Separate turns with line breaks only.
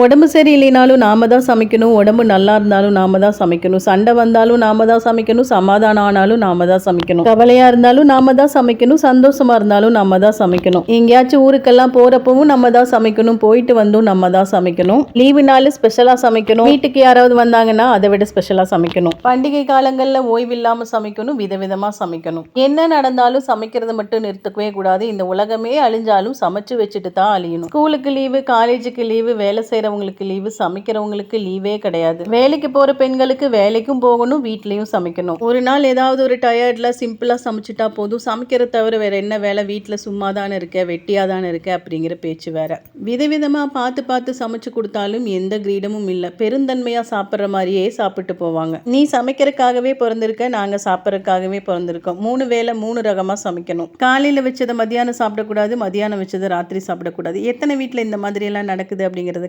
உடம்பு சரியில்லைனாலும் நாம தான் சமைக்கணும். உடம்பு நல்லா இருந்தாலும் நாம தான் சமைக்கணும். சண்டை வந்தாலும் நாம தான் சமைக்கணும். சமாதானம் ஆனாலும் நாம தான் சமைக்கணும். கவலையா இருந்தாலும் நாம தான் சமைக்கணும். சந்தோஷமா இருந்தாலும் நம்ம தான் சமைக்கணும். எங்கேயாச்சும் ஊருக்கெல்லாம் போறப்பவும் நம்ம தான் சமைக்கணும். போயிட்டு வந்தும் நம்ம தான் சமைக்கணும். லீவு நாள் ஸ்பெஷலா சமைக்கணும். வீட்டுக்கு யாராவது வந்தாங்கன்னா அதை விட ஸ்பெஷலா சமைக்கணும். பண்டிகை காலங்கள்ல இல்லாமல் சமைக்கணும். விதவிதமா சமைக்கணும். என்ன நடந்தாலும் சமைக்கிறது மட்டும் நிறுத்தக்கவே கூடாது. இந்த உலகமே அழிஞ்சாலும் சமைச்சு வச்சுட்டு தான் அழியணும். ஸ்கூலுக்கு லீவு காலேஜுக்கு லீவு வேலை சமைக்கிறவங்களுக்கு லீவு சமைக்கிறவங்களுக்கு லீவே கிடையாது. வேலைக்கு போகிற பெண்களுக்கு வேலைக்கும் போகணும் வீட்லேயும் சமைக்கணும். ஒரு நாள் ஏதாவது ஒரு டயர்டில் சிம்பிளாக சமைச்சிட்டா போதும். சமைக்கிறத தவிர வேற என்ன வேலை? வீட்டில் சும்மா தானே இருக்க வெட்டியாக தானே இருக்க அப்படிங்கிற பேச்சு வேற. விதவிதமாக பார்த்து பார்த்து சமைச்சு கொடுத்தாலும் எந்த கிரீடமும் இல்லை. பெருந்தன்மையாக சாப்பிட்ற மாதிரியே சாப்பிட்டு போவாங்க. நீ சமைக்கிறதுக்காகவே பிறந்திருக்க நாங்கள் சாப்பிட்றதுக்காகவே பிறந்திருக்கோம். மூணு வேளை மூணு ரகமாக சமைக்கணும். காலையில் வச்சதை மதியானம் சாப்பிடக்கூடாது மதியானம் வச்சதை ராத்திரி சாப்பிடக்கூடாது. எத்தனை வீட்டில் இந்த மாதிரியெல்லாம் நடக்குது அப்படிங்கிறத